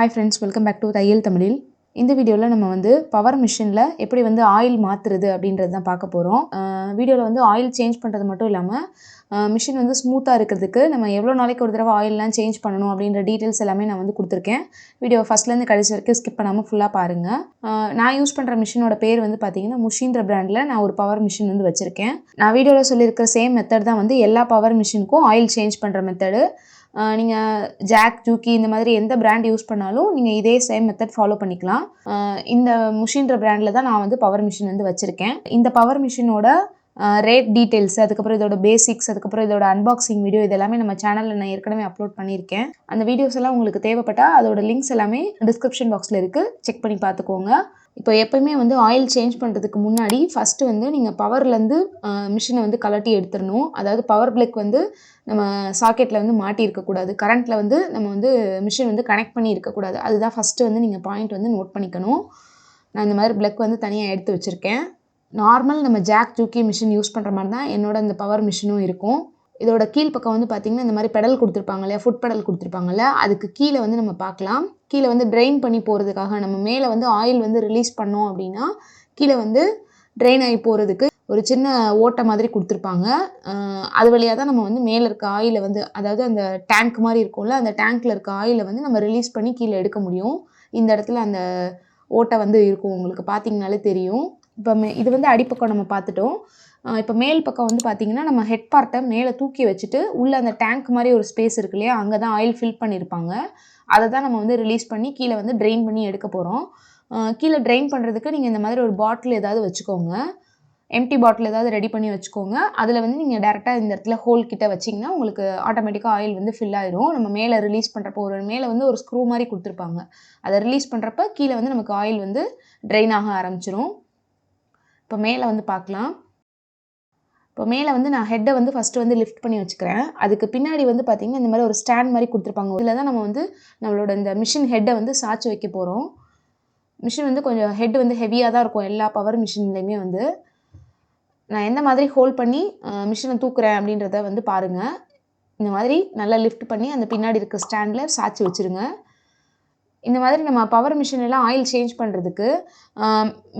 Hi friends welcome back to தையல் தமிழில் இந்த வீடியோவில் நம்ம வந்து பவர் மிஷினில் எப்படி வந்து ஆயில் மாற்றுறது அப்படின்றது தான் பார்க்க போகிறோம் வீடியோவில் வந்து ஆயில் சேஞ்ச் பண்ணுறது மட்டும் இல்லாமல் மிஷின் வந்து ஸ்மூத்தாக இருக்கிறதுக்கு நம்ம எவ்வளோ நாளைக்கு ஒரு தடவை ஆயிலெலாம் சேஞ்ச் பண்ணணும் அப்படின்ற டீட்டெயில்ஸ் எல்லாமே நான் வந்து கொடுத்துருக்கேன். வீடியோ ஃபஸ்ட்லேருந்து கடைசி வரைக்கும் ஸ்கிப் பண்ணாமல் ஃபுல்லாக பாருங்கள் நான் யூஸ் பண்ணுற மிஷினோட பேர் வந்து பார்த்தீங்கன்னா முஷின்ற பிராண்டில் நான் ஒரு பவர் மிஷின் வந்து வச்சுருக்கேன். நான் வீடியோவில் சொல்லியிருக்கிற சேம் மெத்தட் தான் வந்து எல்லா பவர் மிஷினுக்கும் ஆயில் சேஞ்ச் பண்ணுற மெத்தடு நீங்கள் ஜாக் ஜூக்கி இந்த மாதிரி எந்த பிராண்ட் யூஸ் பண்ணாலும் நீங்கள் இதே சேம் மெத்தட் ஃபாலோ பண்ணிக்கலாம். இந்த முஷின்ற பிராண்டில் தான் நான் வந்து பவர் மிஷின் வந்து வச்சுருக்கேன். இந்த பவர் மிஷினோட ரேட் டீட்டெயில்ஸ் அதுக்கப்புறம் இதோட பேசிக்ஸ் அதுக்கப்புறம் இதோட அன்பாக்சிங் வீடியோ இது எல்லாமே நம்ம சேனலில் நான் ஏற்கனவே அப்லோட் பண்ணியிருக்கேன். அந்த வீடியோஸ் எல்லாம் உங்களுக்கு தேவைப்பட்டால் அதோட லிங்க்ஸ் எல்லாமே டிஸ்கிரிப்ஷன் பாக்ஸில் இருக்குது செக் பண்ணி பார்த்துக்கோங்க. இப்போ எப்பயுமே வந்து ஆயில் சேஞ்ச் பண்ணுறதுக்கு முன்னாடி ஃபஸ்ட்டு வந்து நீங்கள் பவர்லேருந்து மிஷினை வந்து கலட்டி எடுத்துடணும். அதாவது பவர் பிளக் வந்து நம்ம சாக்கெட்டில் வந்து மாட்டி இருக்கக்கூடாது கரண்ட்டில் வந்து நம்ம வந்து மிஷின் வந்து கனெக்ட் பண்ணி இருக்கக்கூடாது அதுதான் ஃபஸ்ட்டு வந்து நீங்கள் பாயிண்ட் வந்து நோட் பண்ணிக்கணும். நான் இந்த மாதிரி பிளக் வந்து தனியாக எடுத்து வச்சுருக்கேன். நார்மல் நம்ம ஜாக் ஜூக்கி மிஷின் யூஸ் பண்ணுற மாதிரி தான் என்னோட இந்த பவர் மிஷினும் இருக்கும். இதோட கீழ் பக்கம் வந்து பார்த்திங்கன்னா இந்த மாதிரி பெடல் கொடுத்துருப்பாங்க இல்லையா? ஃபுட் பெடல் கொடுத்துருப்பாங்கல்ல அதுக்கு கீழே வந்து நம்ம பார்க்கலாம். கீழே வந்து ட்ரெயின் பண்ணி போகிறதுக்காக நம்ம மேலே வந்து ஆயில் வந்து ரிலீஸ் பண்ணோம் அப்படின்னா கீழே வந்து ட்ரெயின் ஆகி போகிறதுக்கு ஒரு சின்ன ஓட்டை மாதிரி கொடுத்துருப்பாங்க. அது வழியாக தான் நம்ம வந்து மேலே இருக்க ஆயிலை வந்து அதாவது அந்த டேங்க் மாதிரி இருக்கும்ல அந்த டேங்க்கில் இருக்க ஆயிலை வந்து நம்ம ரிலீஸ் பண்ணி கீழே எடுக்க முடியும். இந்த இடத்துல அந்த ஓட்டை வந்து இருக்கும். உங்களுக்கு பார்த்தீங்கனாலே தெரியும். இப்போ மே இது வந்து அடிப்பக்கம் நம்ம பார்த்துட்டோம். இப்போ மேல் பக்கம் வந்து பார்த்திங்கன்னா நம்ம ஹெட் பார்ட்டை மேலே தூக்கி வச்சுட்டு உள்ளே அந்த டேங்க் மாதிரி ஒரு ஸ்பேஸ் இருக்கு இல்லையா அங்கே தான் ஆயில் ஃபில் பண்ணியிருப்பாங்க அதை தான் நம்ம வந்து ரிலீஸ் பண்ணி கீழே வந்து ட்ரெயின் பண்ணி எடுக்க போகிறோம் கீழே ட்ரெயின் பண்ணுறதுக்கு நீங்கள் இந்த மாதிரி ஒரு பாட்டில் ஏதாவது வச்சுக்கோங்க. எம்டி பாட்டில் ஏதாவது ரெடி பண்ணி வச்சுக்கோங்க. அதில் வந்து நீங்கள் டேரெக்டாக இந்த இடத்துல ஹோல் கிட்ட வச்சிங்கன்னா உங்களுக்கு ஆட்டோமேட்டிக்காக ஆயில் வந்து ஃபில் ஆயிரும். நம்ம மேலே ரிலீஸ் பண்ணுறப்போ ஒரு மேலே வந்து ஒரு ஸ்க்ரூ மாதிரி கொடுத்துருப்பாங்க. அதை ரிலீஸ் பண்ணுறப்ப கீழே வந்து நமக்கு ஆயில் வந்து ட்ரெயின் ஆக ஆரம்பிச்சிடும் இப்போ மேலே வந்து பார்க்கலாம். இப்போ மேலே வந்து நான் ஹெட்டை வந்து ஃபஸ்ட்டு வந்து லிஃப்ட் பண்ணி வச்சுக்கிறேன். அதுக்கு பின்னாடி வந்து பார்த்திங்கன்னா இந்த மாதிரி ஒரு ஸ்டாண்ட் மாதிரி கொடுத்துருப்பாங்க. இதில் தான் நம்ம வந்து நம்மளோட இந்த மிஷின் ஹெட்டை வந்து சாய்ச்சி வைக்க போகிறோம் மிஷின் வந்து கொஞ்சம் ஹெட் வந்து ஹெவியாக தான் இருக்கும். எல்லா பவர் மிஷின்லேயுமே வந்து. நான் எந்த மாதிரி ஹோல்ட் பண்ணி மிஷினை தூக்குறேன் அப்படின்றத வந்து பாருங்கள் இந்த மாதிரி நல்லா லிஃப்ட் பண்ணி அந்த பின்னாடி இருக்க ஸ்டாண்டில் சாய்ச்சி வச்சுருங்க. இந்த மாதிரி நம்ம பவர் மிஷின் எல்லாம் ஆயில் சேஞ்ச் பண்ணுறதுக்கு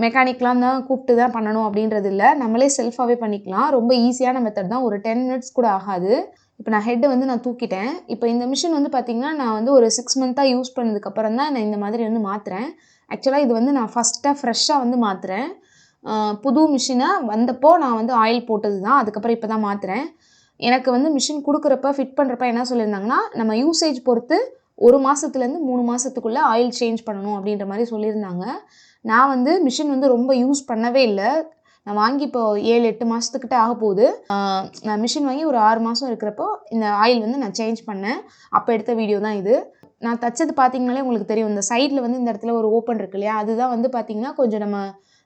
மெக்கானிக்லாம் தான் கூப்பிட்டு தான் பண்ணணும் அப்படின்றது இல்லை. நம்மளே செல்ஃபாகவே பண்ணிக்கலாம். ரொம்ப ஈஸியான மெத்தட் தான். ஒரு டென் மினிட்ஸ் கூட ஆகாது. இப்போ நான் ஹெட்டை வந்து நான் தூக்கிட்டேன். இப்போ இந்த மிஷின் வந்து பார்த்திங்கன்னா நான் வந்து ஒரு சிக்ஸ் மந்த்தாக யூஸ் பண்ணதுக்கப்புறம் தான் நான் இந்த மாதிரி வந்து மாற்றுறேன் ஆக்சுவலாக இது வந்து நான் ஃபஸ்ட்டாக ஃப்ரெஷ்ஷாக வந்து மாற்றுறேன் புது மிஷினை வந்தப்போ நான் வந்து ஆயில் போட்டது தான். அதுக்கப்புறம் இப்போ தான் மாற்றுறேன் எனக்கு வந்து மிஷின் கொடுக்குறப்ப ஃபிட் பண்ணுறப்ப என்ன சொல்லியிருந்தாங்கன்னா நம்ம யூசேஜ் பொறுத்து ஒரு மாதத்துலேருந்து மூணு மாதத்துக்குள்ளே ஆயில் சேஞ்ச் பண்ணணும் அப்படின்ற மாதிரி சொல்லியிருந்தாங்க. நான் வந்து மிஷின் வந்து ரொம்ப யூஸ் பண்ணவே இல்லை. நான் வாங்கி இப்போ ஏழு எட்டு மாதத்துக்கிட்ட ஆக போகுது. நான் மிஷின் வாங்கி ஒரு ஆறு மாதம் இருக்கிறப்போ இந்த ஆயில் வந்து நான் சேஞ்ச் பண்ணேன். அப்போ எடுத்த வீடியோ தான் இது. நான் தைச்சது பார்த்தீங்கனாலே உங்களுக்கு தெரியும். இந்த சைடில் வந்து இந்த இடத்துல ஒரு ஓப்பன் இருக்கு இல்லையா? அதுதான் வந்து பார்த்திங்கன்னா கொஞ்சம் நம்ம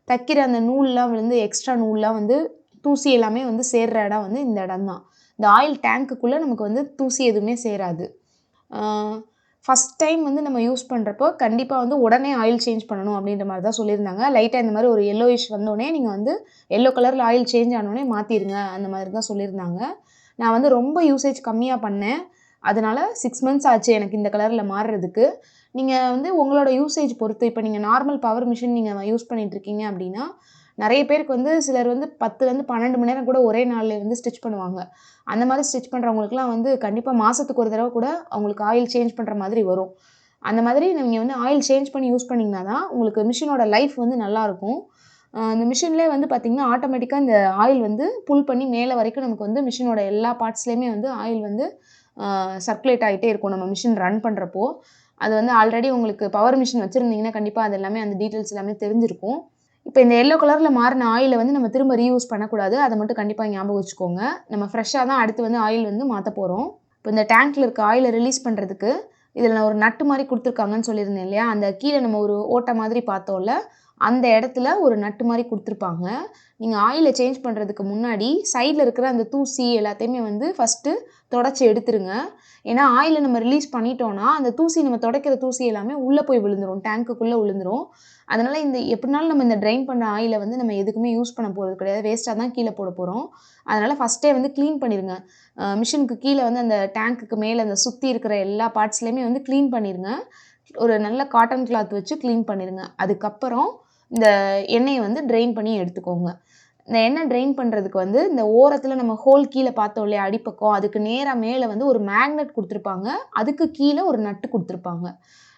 தைக்கிற அந்த நூல்லாம் வந்து எக்ஸ்ட்ரா நூல்லாம் வந்து தூசி எல்லாமே வந்து சேர்ற இடம் வந்து இந்த இடம் தான் இந்த ஆயில் டேங்க்குக்குள்ளே நமக்கு வந்து தூசி எதுவுமே சேராது. ஃபஸ்ட் டைம் வந்து நம்ம யூஸ் பண்ணுறப்போ கண்டிப்பாக வந்து உடனே ஆயில் சேஞ்ச் பண்ணணும் அப்படின்ற மாதிரி தான் சொல்லியிருந்தாங்க. லைட்டாக இந்த மாதிரி ஒரு எல்லோயிஷ் வந்தோடனே நீங்கள் வந்து எல்லோ கலரில் ஆயில் சேஞ்ச் ஆனோடனே மாற்றிடுங்க அந்த மாதிரி தான் சொல்லியிருந்தாங்க. நான் வந்து ரொம்ப யூசேஜ் கம்மியாக பண்ணேன். அதனால் சிக்ஸ் மந்த்ஸ் ஆச்சு எனக்கு இந்த கலரில் மாறுறதுக்கு. நீங்கள் வந்து உங்களோட யூசேஜ் பொறுத்து இப்போ நீங்கள் நார்மல் பவர் மிஷின் நீங்கள் யூஸ் பண்ணிகிட்ருக்கீங்க அப்படின்னா நிறைய பேருக்கு வந்து சிலர் வந்து பத்துலேருந்து பன்னெண்டு மணி நேரம் கூட ஒரே நாளில் வந்து ஸ்டிச் பண்ணுவாங்க. அந்த மாதிரி ஸ்டிச் பண்ணுறவங்களுக்குலாம் வந்து கண்டிப்பாக மாதத்துக்கு ஒரு தடவை கூட அவங்களுக்கு ஆயில் சேஞ்ச் பண்ணுற மாதிரி வரும். அந்த மாதிரி நீங்கள் வந்து ஆயில் சேஞ்ச் பண்ணி யூஸ் பண்ணிங்கன்னா தான் உங்களுக்கு மிஷினோட லைஃப் வந்து நல்லாயிருக்கும் அந்த மிஷின்லேயே வந்து பார்த்திங்கன்னா ஆட்டோமேட்டிக்காக இந்த ஆயில் வந்து புல் பண்ணி மேலே வரைக்கும் நமக்கு வந்து மிஷினோட எல்லா பார்ட்ஸ்லேயுமே வந்து ஆயில் வந்து சர்க்குலேட் ஆகிட்டே இருக்கும் நம்ம மிஷின் ரன் பண்ணுறப்போ அது வந்து ஆல்ரெடி உங்களுக்கு பவர் மிஷின் வச்சுருந்தீங்கன்னா கண்டிப்பாக அது எல்லாமே அந்த டீட்டெயில்ஸ் எல்லாமே தெரிஞ்சிருக்கும். இப்போ இந்த எல்லோ கலரில் மாறின ஆயிலை வந்து நம்ம திரும்ப ரீயூஸ் பண்ணக்கூடாது. அதை மட்டும் கண்டிப்பாக ஞாபகம் வச்சுக்கோங்க. நம்ம ஃப்ரெஷ்ஷாக தான் அடுத்து வந்து ஆயில் வந்து மாற்ற போகிறோம் இப்போ இந்த டேங்க்கில் இருக்க ஆயிலை ரிலீஸ் பண்ணுறதுக்கு இதில் நான் ஒரு நட்டு மாதிரி கொடுத்துருக்காங்கன்னு சொல்லியிருந்தேன் இல்லையா? அந்த கீழே நம்ம ஒரு ஓட்டை மாதிரி பார்த்தோம்ல அந்த இடத்துல ஒரு நட்டு மாதிரி கொடுத்துருப்பாங்க. நீங்கள் ஆயிலை சேஞ்ச் பண்ணுறதுக்கு முன்னாடி சைடில் இருக்கிற அந்த தூசி எல்லாத்தையுமே வந்து ஃபஸ்ட்டு தொடச்சி எடுத்துருங்க. ஏன்னா ஆயிலை நம்ம ரிலீஸ் பண்ணிட்டோன்னா அந்த தூசி நம்ம துடைக்கிற தூசி எல்லாமே உள்ளே போய் விழுந்துரும். டேங்க்குள்ளே விழுந்துரும். அதனால் இந்த எப்படினாலும் நம்ம இந்த ட்ரைன் பண்ணுற ஆயிலை வந்து நம்ம எதுக்குமே யூஸ் பண்ண போகிறது கிடையாது. வேஸ்ட்டாக தான் கீழே போட போகிறோம் அதனால் ஃபஸ்ட்டே வந்து க்ளீன் பண்ணிடுங்க மிஷினுக்கு கீழே வந்து அந்த டேங்க்குக்கு மேலே அந்த சுற்றி இருக்கிற எல்லா பார்ட்ஸ்லேயுமே வந்து க்ளீன் பண்ணிடுங்க ஒரு நல்ல காட்டன் கிளாத் வச்சு க்ளீன் பண்ணிடுங்க அதுக்கப்புறம் இந்த எண்ணெயை வந்து ட்ரெயின் பண்ணி எடுத்துக்கோங்க. இந்த எண்ணெய் ட்ரெயின் பண்ணுறதுக்கு வந்து இந்த ஓரத்தில் நம்ம ஹோல் கீழே பார்த்தோம் இல்லையா அடிப்பக்கம்? அதுக்கு நேராக மேலே வந்து ஒரு மேக்னெட் கொடுத்துருப்பாங்க. அதுக்கு கீழே ஒரு நட்டு கொடுத்துருப்பாங்க.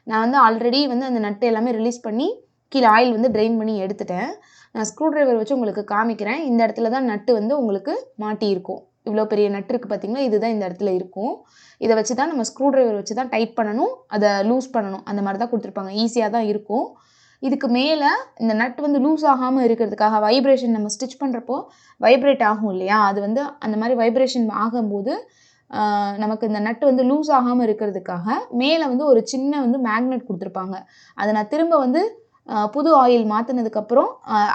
நான் வந்து ஆல்ரெடி வந்து அந்த நட்டு எல்லாமே ரிலீஸ் பண்ணி கீழே ஆயில் வந்து ட்ரெயின் பண்ணி எடுத்துட்டேன். நான் ஸ்க்ரூ ட்ரைவர் வச்சு உங்களுக்கு காமிக்கிறேன். இந்த இடத்துல தான் நட்டு வந்து உங்களுக்கு மாட்டியிருக்கும். இவ்வளோ பெரிய நட்டு இருக்குது பார்த்தீங்களா இதுதான் இந்த இடத்துல இருக்கும். இதை வச்சு தான் நம்ம ஸ்க்ரூ ட்ரைவர் வச்சு தான் டைட் பண்ணணும். அதை லூஸ் பண்ணணும். அந்த மாதிரி தான் கொடுத்துருப்பாங்க. ஈஸியாக தான் இருக்கும். இதுக்கு மேலே இந்த நட் வந்து லூஸ் ஆகாமல் இருக்கிறதுக்காக வைப்ரேஷன் நம்ம ஸ்டிச் பண்ணுறப்போ வைப்ரேட் ஆகும் இல்லையா? அது வந்து அந்த மாதிரி வைப்ரேஷன் ஆகும்போது நமக்கு இந்த நட்டு வந்து லூஸ் ஆகாமல் இருக்கிறதுக்காக மேலே வந்து ஒரு சின்ன வந்து மேக்னெட் கொடுத்துருப்பாங்க. அதை நான் திரும்ப வந்து புது ஆயில் மாற்றினதுக்கப்புறம்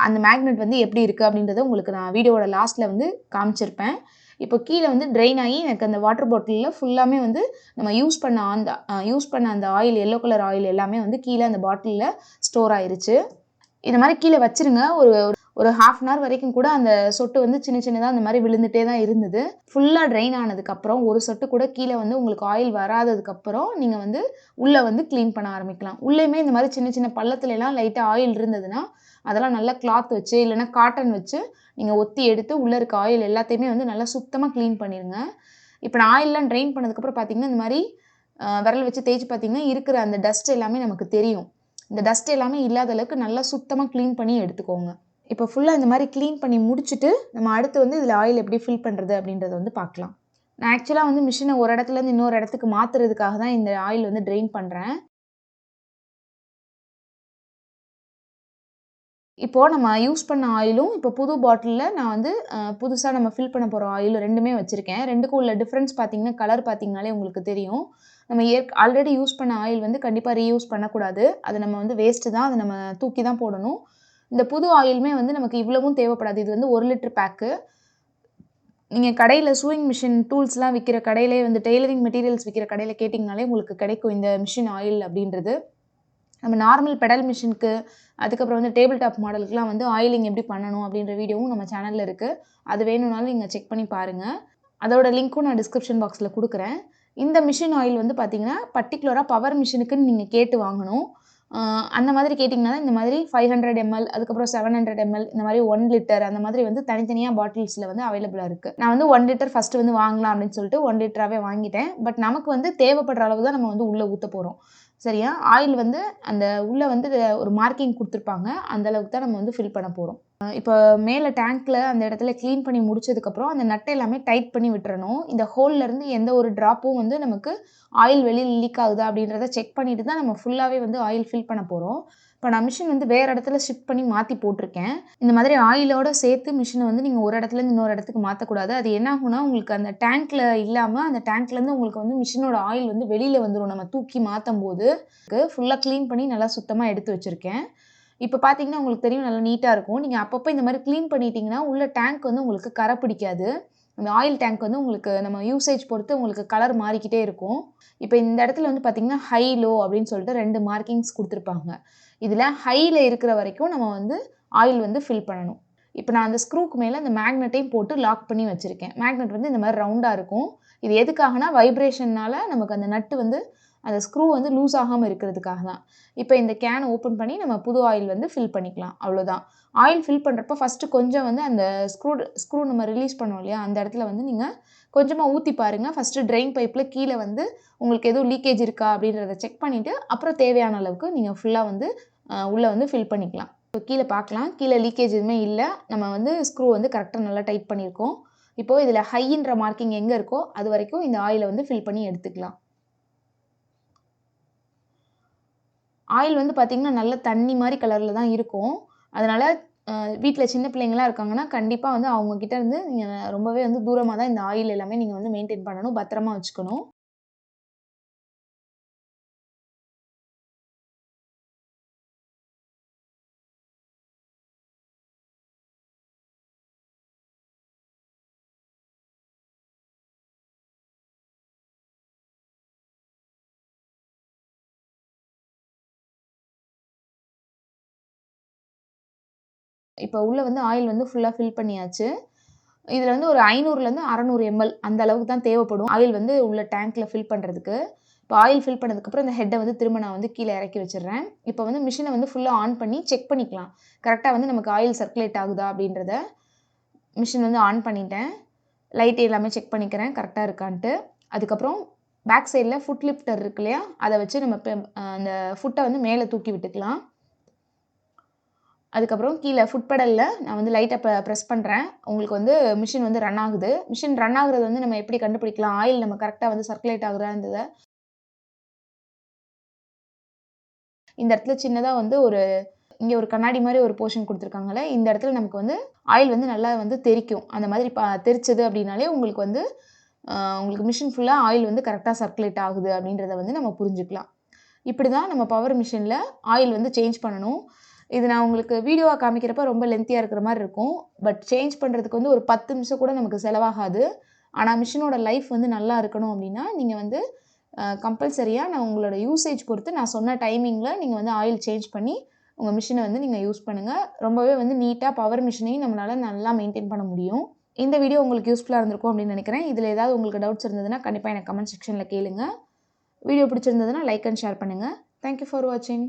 அந்த மேக்னெட் வந்து எப்படி இருக்குது அப்படின்றத உங்களுக்கு நான் வீடியோவோட லாஸ்ட்டில் வந்து காமிச்சிருப்பேன். இப்போ கீழே வந்து ட்ரெயின் ஆகி எனக்கு அந்த வாட்டர் பாட்டிலில் ஃபுல்லாமே வந்து நம்ம யூஸ் பண்ண அந்த யூஸ் பண்ண அந்த ஆயில் எல்லோ கலர் ஆயில் எல்லாமே வந்து கீழே அந்த பாட்டிலில் ஸ்டோர் ஆயிருச்சு. இந்த மாதிரி கீழே வச்சுருங்க. ஒரு ஒரு ஹாஃப் அன் ஹவர் வரைக்கும் கூட அந்த சொட்டு வந்து சின்ன சின்னதாக அந்த மாதிரி விழுந்துட்டே தான் இருந்தது. ஃபுல்லாக ட்ரைன் ஆனதுக்கப்புறம் ஒரு சொட்டு கூட கீழே வந்து உங்களுக்கு ஆயில் வராததுக்கப்புறம் நீங்கள் வந்து உள்ளே வந்து க்ளீன் பண்ண ஆரம்பிக்கலாம். உள்ளேயுமே இந்த மாதிரி சின்ன சின்ன பள்ளத்துலலாம் லைட்டாக ஆயில் இருந்ததுன்னா அதெல்லாம் நல்லா கிளாத் வச்சு இல்லைன்னா காட்டன் வச்சு நீங்கள் ஒத்தி எடுத்து உள்ளே இருக்க ஆயில் எல்லாத்தையுமே வந்து நல்லா சுத்தமாக க்ளீன் பண்ணிடுங்க இப்போ நான் ஆயிலெலாம் ட்ரெயின் பண்ணதுக்கப்புறம் பார்த்திங்கன்னா இந்த மாதிரி விரல் வச்சு தேய்ச்சி பார்த்திங்கன்னா இருக்கிற அந்த டஸ்ட் எல்லாமே நமக்கு தெரியும். இந்த டஸ்ட் எல்லாமே இல்லாத அளவுக்கு நல்லா சுத்தமாக க்ளீன் பண்ணி எடுத்துக்கோங்க. இப்போ ஃபுல்லாக இந்த மாதிரி க்ளீன் பண்ணி முடிச்சுட்டு நம்ம அடுத்து வந்து இதில் ஆயில் எப்படி ஃபில் பண்ணுறது அப்படின்றத வந்து பார்க்கலாம். நான் ஆக்சுவலாக வந்து மிஷினை ஒரு இடத்துலேருந்து இன்னொரு இடத்துக்கு மாற்றுறதுக்காக தான் இந்த ஆயில் வந்து ட்ரெயின் பண்ணுறேன் இப்போது நம்ம யூஸ் பண்ண ஆயிலும் இப்போ புது பாட்டிலில் நான் வந்து புதுசாக நம்ம ஃபில் பண்ண போகிற ஆயிலும் ரெண்டுமே வச்சுருக்கேன். ரெண்டுக்கும் உள்ள டிஃப்ரென்ஸ் பார்த்திங்கன்னா கலர் பார்த்திங்கனாலே உங்களுக்கு தெரியும். நம்ம ஏற் ஆல்ரெடி யூஸ் பண்ண ஆயில் வந்து கண்டிப்பாக ரீயூஸ் பண்ணக்கூடாது. அதை நம்ம வந்து வேஸ்ட்டு தான் அதை நம்ம தூக்கி தான் போடணும். இந்த புது ஆயிலுமே வந்து நமக்கு இவ்வளவும் தேவைப்படாது. இது வந்து ஒரு லிட்டர் பேக்கு. நீங்கள் கடையில் சூயிங் மிஷின் டூல்ஸ்லாம் விற்கிற கடையிலே வந்து டெய்லரிங் மெட்டீரியல்ஸ் விற்கிற கடையில் கேட்டிங்கனாலே உங்களுக்கு கிடைக்கும் இந்த மிஷின் ஆயில் அப்படின்றது. நம்ம நார்மல் பெடல் மிஷினுக்கு அதுக்கப்புறம் வந்து டேபிள் டாப் மாடலுக்குலாம் வந்து ஆயிலிங் எப்படி பண்ணணும் அப்படின்ற வீடியோவும் நம்ம சேனலில் இருக்குது அது வேணும்னாலும் நீங்கள் செக் பண்ணி பாருங்கள் அதோட லிங்க்கும் நான் டிஸ்கிரிப்ஷன் பாக்ஸில் கொடுக்குறேன். இந்த மிஷின் ஆயில் வந்து பார்த்திங்கன்னா பர்டிகுலராக பவர் மிஷினுக்குன்னு நீங்கள் கேட்டு வாங்கணும். அந்த மாதிரி கேட்டிங்கன்னா இந்த மாதிரி ஃபைவ் ஹண்ட்ரட் எம்எல் அதுக்கப்புறம் செவன் ஹண்ட்ரட் எம்எல் இந்த மாதிரி ஒன் லிட்டர் அந்த மாதிரி வந்து தனித்தனியாக பாட்டில்ஸில் வந்து அவைலபிளாக இருக்குது நான் வந்து ஒன் லிட்டர் ஃபஸ்ட்டு வந்து வாங்கலாம் அப்படின்னு சொல்லிட்டு ஒன் லிட்டராகவே வாங்கிட்டேன். பட் நமக்கு வந்து தேவைப்படுற அளவு தான் நம்ம வந்து உள்ளே ஊற்ற போகிறோம் சரியா? ஆயில் வந்து அந்த உள்ளே வந்து ஒரு மார்க்கிங் கொடுத்துருப்பாங்க. அந்த அளவுக்கு தான் நம்ம வந்து ஃபில் பண்ண போகிறோம் இப்போ மேலே டேங்க்கில் அந்த இடத்துல க்ளீன் பண்ணி முடிச்சதுக்கப்புறம் அந்த நட்டை எல்லாமே டைட் பண்ணி விட்டுறணும். இந்த ஹோல்லேருந்து எந்த ஒரு ட்ராப்பும் வந்து நமக்கு ஆயில் வெளியில் லீக் ஆகுதா அப்படின்றத செக் பண்ணிட்டு தான் நம்ம ஃபுல்லாகவே வந்து ஆயில் ஃபில் பண்ண போகிறோம் இப்போ நான் மிஷின் வந்து வேறு இடத்துல ஷிஃப்ட் பண்ணி மாற்றி போட்டிருக்கேன். இந்த மாதிரி ஆயிலோட சேர்த்து மிஷினை வந்து நீங்கள் ஒரு இடத்துலேருந்து இன்னொரு இடத்துக்கு மாற்றக்கூடாது அது என்ன ஆகும்னா உங்களுக்கு அந்த டேங்க்கில் இல்லாமல் அந்த டேங்க்லேருந்து உங்களுக்கு வந்து மிஷினோட ஆயில் வந்து வெளியில் வந்துடும் நம்ம தூக்கி மாற்றும் போது ஃபுல்லாக க்ளீன் பண்ணி நல்லா சுத்தமாக எடுத்து வச்சுருக்கேன். இப்போ பார்த்தீங்கன்னா உங்களுக்கு தெரியும் நல்லா நீட்டாக இருக்கும். நீங்கள் அப்பப்போ இந்த மாதிரி க்ளீன் பண்ணிட்டீங்கன்னா உள்ள டேங்க் வந்து உங்களுக்கு கரை பிடிக்காது. அந்த ஆயில் டேங்க் வந்து உங்களுக்கு நம்ம யூசேஜ் பொறுத்து உங்களுக்கு கலர் மாறிக்கிட்டே இருக்கும். இப்போ இந்த இடத்துல வந்து பார்த்திங்கன்னா ஹை லோ அப்படின்னு சொல்லிட்டு ரெண்டு மார்க்கிங்ஸ் கொடுத்துருப்பாங்க. இதில் ஹையில் இருக்கிற வரைக்கும் நம்ம வந்து ஆயில் வந்து ஃபில் பண்ணணும். இப்போ நான் அந்த ஸ்க்ரூக்கு மேலே அந்த மேக்னெட்டையும் போட்டு லாக் பண்ணி வச்சுருக்கேன். மேக்னெட் வந்து இந்த மாதிரி ரவுண்டாக இருக்கும். இது எதுக்காகனா வைப்ரேஷன்னால் நமக்கு அந்த நட்டு வந்து அந்த ஸ்க்ரூ வந்து லூஸ் ஆகாமல் இருக்கிறதுக்காக தான். இப்போ இந்த கேனை ஓப்பன் பண்ணி நம்ம புது ஆயில் வந்து ஃபில் பண்ணிக்கலாம். அவ்வளோதான் ஆயில் ஃபில் பண்ணுறப்ப ஃபஸ்ட்டு கொஞ்சம் வந்து அந்த ஸ்க்ரூ ஸ்க்ரூ நம்ம ரிலீஸ் பண்ணோம் இல்லையா? அந்த இடத்துல வந்து நீங்கள் கொஞ்சமாக ஊற்றி பாருங்கள் ஃபஸ்ட்டு ட்ரெயின் பைப்பில் கீழே வந்து உங்களுக்கு எதுவும் லீக்கேஜ் இருக்கா அப்படின்றத செக் பண்ணிவிட்டு அப்புறம் தேவையான அளவுக்கு நீங்கள் ஃபுல்லாக வந்து உள்ளே வந்து ஃபில் பண்ணிக்கலாம். இப்போ கீழே பார்க்கலாம். கீழே லீக்கேஜ் எதுவுமே இல்லை. நம்ம வந்து ஸ்க்ரூ வந்து கரெக்டாக நல்லா டைட் பண்ணியிருக்கோம். இப்போது இதில் ஹைன்ற மார்க்கிங் எங்கே இருக்கோ அது வரைக்கும் இந்த ஆயிலை வந்து ஃபில் பண்ணி எடுத்துக்கலாம். ஆயில் வந்து பார்த்திங்கன்னா நல்ல தண்ணி மாதிரி கலரில் தான் இருக்கும். அதனால் வீட்டில் சின்ன பிள்ளைங்களாம் இருக்காங்கன்னா கண்டிப்பாக வந்து அவங்கக்கிட்ட இருந்து நீங்கள் ரொம்பவே வந்து தூரமாக தான் இந்த ஆயில் எல்லாமே நீங்கள் வந்து மெயின்டைன் பண்ணணும் பத்திரமா வச்சுக்கணும். இப்போ உள்ளே வந்து ஆயில் வந்து ஃபுல்லாக ஃபில் பண்ணியாச்சு. இதில் வந்து ஒரு ஐநூறுலேருந்து அறநூறு எம்எல் அந்த அளவுக்கு தான் தேவைப்படும். ஆயில் வந்து உள்ள டேங்க்கில் ஃபில் பண்ணுறதுக்கு இப்போ ஆயில் ஃபில் பண்ணதுக்கப்புறம் இந்த ஹெட்டை வந்து திரும்ப நான் வந்து கீழே இறக்கி வச்சிடுறேன். இப்போ வந்து மிஷினை வந்து ஃபுல்லாக ஆன் பண்ணி செக் பண்ணிக்கலாம். கரெக்டாக வந்து நமக்கு ஆயில் சர்க்குலேட் ஆகுதா அப்படின்றத மிஷின் வந்து ஆன் பண்ணிட்டேன். லைட் எல்லாமே செக் பண்ணிக்கிறேன் கரெக்டாக இருக்கான்ட்டு. அதுக்கப்புறம் பேக் சைடில் ஃபுட் லிஃப்டர் இருக்கு இல்லையா? அதை வச்சு நம்ம அந்த ஃபுட்டை வந்து மேலே தூக்கி விட்டுக்கலாம். அதுக்கப்புறம் கீழே ஃபுட் பெடலில் நான் வந்து லைட்டை ப ப்ரெஸ் பண்ணுறேன் உங்களுக்கு வந்து மிஷின் வந்து ரன் ஆகுது. மிஷின் ரன் ஆகுறது வந்து நம்ம எப்படி கண்டுபிடிக்கலாம்? ஆயில் நம்ம கரெக்டாக வந்து சர்க்குலேட் ஆகுறான்றதை இந்த இடத்துல சின்னதாக வந்து ஒரு இங்கே ஒரு கண்ணாடி மாதிரி ஒரு போர்ஷன் கொடுத்துருக்காங்களே இந்த இடத்துல நமக்கு வந்து ஆயில் வந்து நல்லா வந்து தெரிக்கும். அந்த மாதிரி பா தெரிச்சது அப்படின்னாலே உங்களுக்கு வந்து உங்களுக்கு மிஷின் ஃபுல்லாக ஆயில் வந்து கரெக்டாக சர்க்குலேட் ஆகுது அப்படின்றத வந்து நம்ம புரிஞ்சுக்கலாம். இப்படி தான் நம்ம பவர் மிஷினில் ஆயில் வந்து சேஞ்ச் பண்ணணும். இது நான் உங்களுக்கு வீடியோவாக காமிக்கிறப்ப ரொம்ப லென்த்தியாக இருக்கிற மாதிரி இருக்கும். பட் சேஞ்ச் பண்ணுறதுக்கு வந்து ஒரு பத்து நிமிஷம் கூட நமக்கு செலவாகாது. ஆனால் மிஷினோட லைஃப் வந்து நல்லா இருக்கணும் அப்படின்னா நீங்கள் வந்து கம்பல்சரியாக நான் உங்களோட யூசேஜ் பொறுத்து நான் சொன்ன டைமிங்கில் நீங்கள் வந்து ஆயில் சேஞ்ச் பண்ணி உங்கள் மிஷினை வந்து நீங்கள் யூஸ் பண்ணுங்கள் ரொம்பவே வந்து நீட்டாக பவர் மிஷினையும் நம்மளால் நல்லா மெயின்டைன் பண்ண முடியும். இந்த வீடியோ உங்களுக்கு யூஸ்ஃபுல்லாக இருந்திருக்கும் அப்படின்னு நினைக்கிறேன். இதில் ஏதாவது உங்களுக்கு டவுட்ஸ் இருந்ததுன்னா கண்டிப்பாக எனக்கு கமெண்ட் செக்ஷனில் கேளுங்க. வீடியோ பிடிச்சிருந்ததுன்னா லைக் அண்ட் ஷேர் பண்ணுங்கள் தேங்க்யூ ஃபார் வாட்சிங்